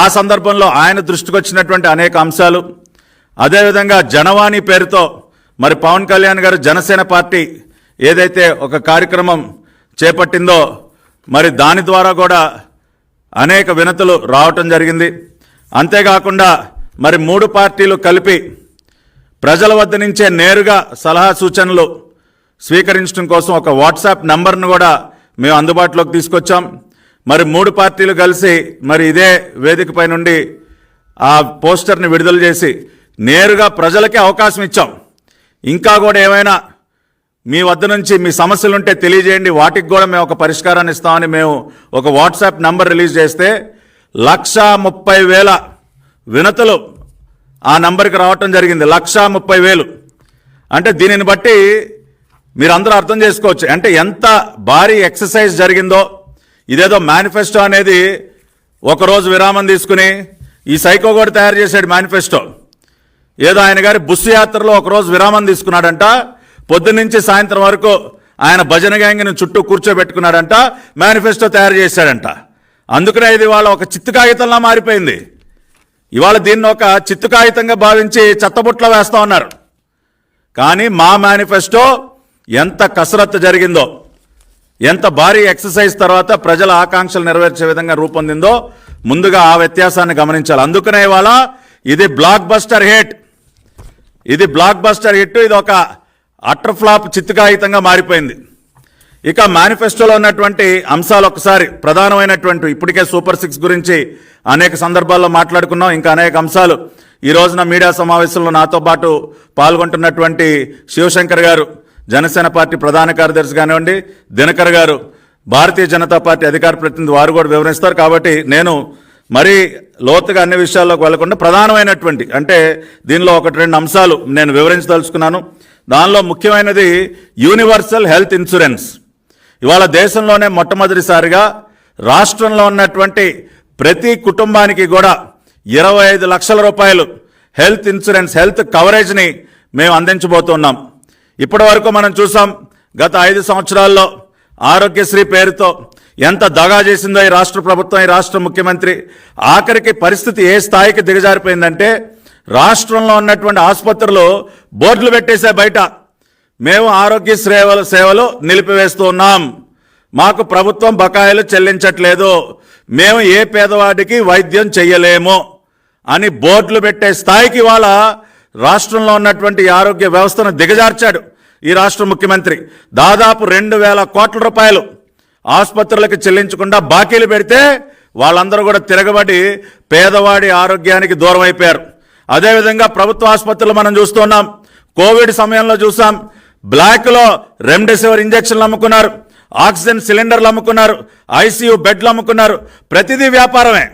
ఆ సందర్భంలో ఆయన దృష్టికి వచ్చినటువంటి అనేక అంశాలు. అదేవిధంగా జనవాణి పేరుతో మరి పవన్ కళ్యాణ్ గారు జనసేన పార్టీ ఏదైతే ఒక కార్యక్రమం చేపట్టిందో మరి దాని ద్వారా కూడా అనేక వినతులు రావటం జరిగింది. అంతేకాకుండా మరి మూడు పార్టీలు కలిపి ప్రజల వద్ద నుంచే నేరుగా సలహా సూచనలు స్వీకరించడం కోసం ఒక వాట్సాప్ నంబర్ను కూడా మేము అందుబాటులోకి తీసుకొచ్చాం. మరి మూడు పార్టీలు కలిసి మరి ఇదే వేదికపై నుండి ఆ పోస్టర్ని విడుదల చేసి నేరుగా ప్రజలకే అవకాశం ఇచ్చాం. ఇంకా కూడా ఏమైనా మీ వద్ద నుంచి మీ సమస్యలు ఉంటే తెలియజేయండి. వాటికి కూడా మేము ఒక పరిష్కారాన్ని ఇస్తామని మేము ఒక వాట్సాప్ నంబర్ రిలీజ్ చేస్తే లక్షా ముప్పై వేల వినతులు ఆ నంబర్కి రావటం జరిగింది. లక్షా ముప్పై వేలు. అంటే దీనిని బట్టి మీరు అందరూ అర్థం చేసుకోవచ్చు. అంటే ఎంత భారీ ఎక్సర్సైజ్ జరిగిందో ఇదేదో మేనిఫెస్టో అనేది ఒకరోజు విరామం తీసుకుని ఈ సైకో కూడా తయారు చేశాడు మేనిఫెస్టో ఏదో ఆయన గారి బుస్సు యాత్రలో ఒకరోజు విరామం తీసుకున్నాడంట. పొద్దున్నుంచి సాయంత్రం వరకు ఆయన భజన గ్యాంగ్ని చుట్టూ కూర్చోబెట్టుకున్నాడంట. మేనిఫెస్టో తయారు చేశాడంట. అందుకనే ఇది వాళ్ళ ఒక చిత్తు కాగితంలా మారిపోయింది. ఇవాళ దీన్ని ఒక చిత్తు కాగితంగా భావించి చెత్తబుట్లో వేస్తా ఉన్నారు. కానీ మా మేనిఫెస్టో ఎంత కసరత్తు జరిగిందో. ఎంత భారీ ఎక్సర్సైజ్ తర్వాత ప్రజల ఆకాంక్షలు నెరవేర్చే విధంగా రూపొందిందో ముందుగా ఆ వ్యత్యాసాన్ని గమనించాలి. అందుకనే ఇవాళ ఇది బ్లాక్ బస్టర్ హిట్. ఇది బ్లాక్ బస్టర్ హిట్ ఇది ఒక అటర్ ఫ్లాప్ చిత్తుకాగితంగా మారిపోయింది. ఇక మేనిఫెస్టోలో ఉన్నటువంటి అంశాలు ఒకసారి ప్రధానమైనటువంటి ఇప్పటికే సూపర్ సిక్స్ గురించి అనేక సందర్భాల్లో మాట్లాడుకున్నాం. ఇంకా అనేక అంశాలు. ఈ రోజున మీడియా సమావేశంలో నాతో పాటు పాల్గొంటున్నటువంటి శివశంకర్ గారు. జనసేన పార్టీ ప్రధాన కార్యదర్శి కానివ్వండి దినకర్ గారు భారతీయ జనతా పార్టీ అధికార ప్రతినిధి వారు కూడా వివరిస్తారు. కాబట్టి నేను మరీ లోతుగా అన్ని విషయాల్లోకి వెళ్ళకుండా ప్రధానమైనటువంటి అంటే దీనిలో ఒకటి రెండు అంశాలు నేను వివరించదలుచుకున్నాను. దానిలో ముఖ్యమైనది యూనివర్సల్ హెల్త్ ఇన్సూరెన్స్. ఇవాళ దేశంలోనే మొట్టమొదటిసారిగా రాష్ట్రంలో ఉన్నటువంటి ప్రతి కుటుంబానికి కూడా ఇరవై ఐదు లక్షల రూపాయలు హెల్త్ ఇన్సూరెన్స్ హెల్త్ కవరేజ్ని మేము అందించబోతున్నాం. ఇప్పటి వరకు మనం చూసాం గత ఐదు సంవత్సరాల్లో ఆరోగ్యశ్రీ పేరుతో ఎంత దగా చేసిందో ఈ రాష్ట్ర ప్రభుత్వం ఈ రాష్ట్ర ముఖ్యమంత్రి. ఆఖరికి పరిస్థితి ఏ స్థాయికి దిగజారిపోయిందంటే రాష్ట్రంలో ఉన్నటువంటి ఆసుపత్రులు బోర్డులు పెట్టేసే బయట మేము ఆరోగ్య సేవల సేవలు నిలిపివేస్తున్నాం మాకు ప్రభుత్వం బకాయిలు చెల్లించట్లేదు. మేము ఏ పేదవాడికి వైద్యం చెయ్యలేము అని బోర్డులు పెట్టే స్థాయికి వాళ్ళ రాష్ట్రంలో ఉన్నటువంటి ఆరోగ్య వ్యవస్థను దిగజార్చాడు ఈ రాష్ట్ర ముఖ్యమంత్రి. దాదాపు రెండు వేల కోట్ల రూపాయలు ఆసుపత్రులకు చెల్లించకుండా బాకీలు పెడితే వాళ్ళందరూ కూడా తిరగబడి పేదవాడి ఆరోగ్యానికి దూరం అయిపోయారు అదేవిధంగా ప్రభుత్వ ఆసుపత్రులు మనం చూస్తున్నాం కోవిడ్ సమయంలో చూసాం. బ్లాక్లో రెమ్డెసివిర్ ఇంజక్షన్లు అమ్ముకున్నారు. ఆక్సిజన్ సిలిండర్లు అమ్ముకున్నారు. ఐసీయూ బెడ్లు అమ్ముకున్నారు. ప్రతిదీ వ్యాపారమే.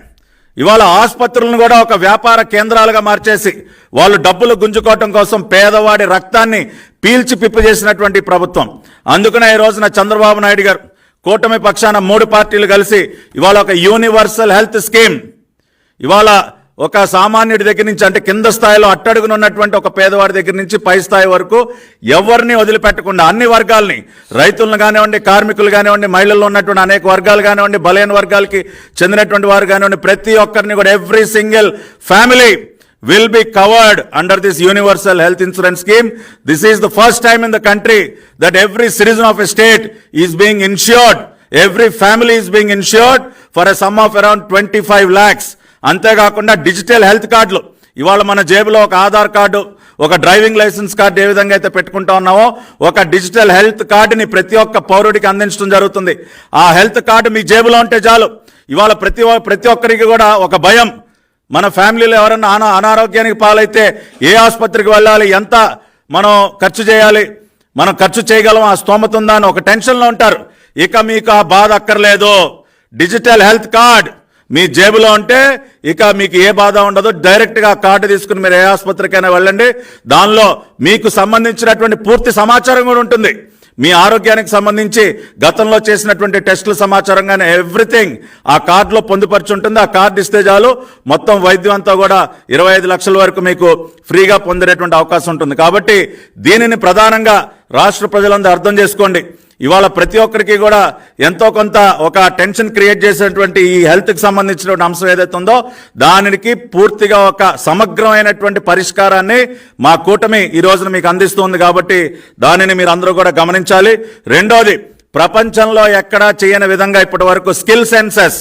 ఇవాళ ఆసుపత్రులను కూడా ఒక వ్యాపార కేంద్రాలుగా మార్చేసి వాళ్ళు డబ్బులు గుంజుకోవటం కోసం పేదవాడి రక్తాన్ని పీల్చి పిప్పు చేసినటువంటి ప్రభుత్వం. అందుకనే ఈ రోజున చంద్రబాబు నాయుడు గారు కూటమి పక్షాన మూడు పార్టీలు కలిసి ఇవాళ ఒక యూనివర్సల్ హెల్త్ స్కీమ్ ఇవాళ ఒక సామాన్యుడి దగ్గర నుంచి అంటే కింద స్థాయిలో అట్టడుగున ఉన్నటువంటి ఒక పేదవాడి దగ్గర నుంచి పై స్థాయి వరకు ఎవరిని వదిలిపెట్టకుండా అన్ని వర్గాల్ని రైతులను కానివ్వండి కార్మికులు కానివ్వండి మహిళల్లో ఉన్నటువంటి అనేక వర్గాలు కానివ్వండి బలైన వర్గాలకి చెందినటువంటి వారు కానివ్వండి ప్రతి ఒక్కరిని కూడా every single family will be covered under this universal health insurance scheme this is the first time in the country that every citizen of a state is being insured every family is being insured for a sum of around twenty five lakhs అంతేకాకుండా digital health కార్డులు. ఇవాళ మన జేబులో ఒక Aadhaar card ఒక driving licence card ఏ విధంగా అయితే పెట్టుకుంటా ఉన్నామో ఒక డిజిటల్ హెల్త్ కార్డుని ప్రతి ఒక్క పౌరుడికి అందించడం జరుగుతుంది. ఆ హెల్త్ కార్డు మీ జేబులో ఉంటే చాలు. ఇవాళ ప్రతి ఒ- ప్రతి ఒక్కరికి కూడా ఒక భయం. మన ఫ్యామిలీలో ఎవరన్నా అనా అనారోగ్యానికి పాలైతే ఏ ఆసుపత్రికి వెళ్ళాలి ఎంత మనం ఖర్చు చేయాలి మనం ఖర్చు చేయగలం ఆ స్తోమత ఉందా అని ఒక టెన్షన్లో ఉంటారు. ఇక మీకు ఆ బాధ అక్కర్లేదు. డిజిటల్ హెల్త్ కార్డ్ మీ జేబులో ఉంటే ఇక మీకు ఏ బాధ ఉండదు. డైరెక్ట్గా కార్డు తీసుకుని మీరు ఏ ఆసుపత్రికైనా వెళ్ళండి. దానిలో మీకు సంబంధించినటువంటి పూర్తి సమాచారం కూడా ఉంటుంది. మీ ఆరోగ్యానికి సంబంధించి గతంలో చేసినటువంటి టెస్టుల సమాచారం కానీ ఎవ్రీథింగ్ ఆ కార్డులో పొందుపరిచి ఉంటుంది ఆ కార్డు ఇస్తే చాలు. మొత్తం వైద్యం అంతా కూడా ఇరవై ఐదు లక్షల వరకు మీకు ఫ్రీగా పొందేటువంటి అవకాశం ఉంటుంది. కాబట్టి దీనిని ప్రధానంగా రాష్ట్ర ప్రజలందరూ అర్థం చేసుకోండి. ఇవాళ ప్రతి ఒక్కరికి కూడా ఎంతో కొంత ఒక టెన్షన్ క్రియేట్ చేసినటువంటి ఈ హెల్త్కి సంబంధించినటువంటి అంశం ఏదైతే ఉందో దానికి పూర్తిగా ఒక సమగ్రమైనటువంటి పరిష్కారాన్ని మా కూటమి ఈ రోజున మీకు అందిస్తుంది కాబట్టి దానిని మీరు అందరూ కూడా గమనించాలి. రెండోది ప్రపంచంలో ఎక్కడా చేయని విధంగా ఇప్పటి వరకు స్కిల్ సెన్సెస్.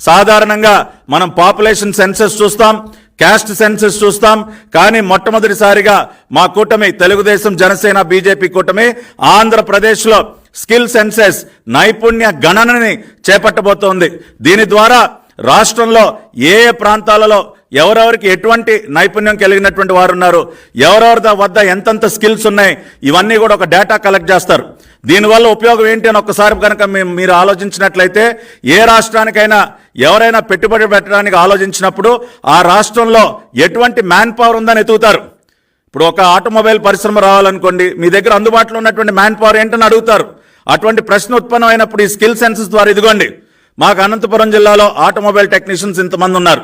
సాధారణంగా మనం పాపులేషన్ సెన్సెస్ చూస్తాం. క్యాస్ట్ సెన్సెస్ చూస్తాం కానీ మొట్టమొదటిసారిగా మా కూటమి తెలుగుదేశం జనసేన బీజేపీ కూటమి ఆంధ్రప్రదేశ్లో స్కిల్ సెన్సెస్ నైపుణ్య గణనని చేపట్టబోతోంది. దీని ద్వారా రాష్ట్రంలో ఏ ఏ ప్రాంతాలలో ఎవరెవరికి ఎటువంటి నైపుణ్యం కలిగినటువంటి వారు ఉన్నారు ఎవరెవరి వద్ద ఎంతెంత స్కిల్స్ ఉన్నాయి ఇవన్నీ కూడా ఒక డేటా కలెక్ట్ చేస్తారు. దీనివల్ల ఉపయోగం ఏంటి అని ఒక్కసారి కనుక మీ- మీరు ఆలోచించినట్లయితే ఏ రాష్ట్రానికైనా ఎవరైనా పెట్టుబడి పెట్టడానికి ఆలోచించినప్పుడు ఆ రాష్ట్రంలో ఎటువంటి మ్యాన్ పవర్ ఉందని ఎతుకుతారు ఇప్పుడు ఒక ఆటోమొబైల్ పరిశ్రమ రావాలనుకోండి మీ దగ్గర అందుబాటులో ఉన్నటువంటి మ్యాన్ పవర్ ఏంటని అడుగుతారు. అటువంటి ప్రశ్న ఉత్పన్నమైనప్పుడు ఈ స్కిల్ సెన్సెస్ ద్వారా ఇదిగోండి మాకు అనంతపురం జిల్లాలో ఆటోమొబైల్ టెక్నీషియన్స్ ఇంతమంది ఉన్నారు.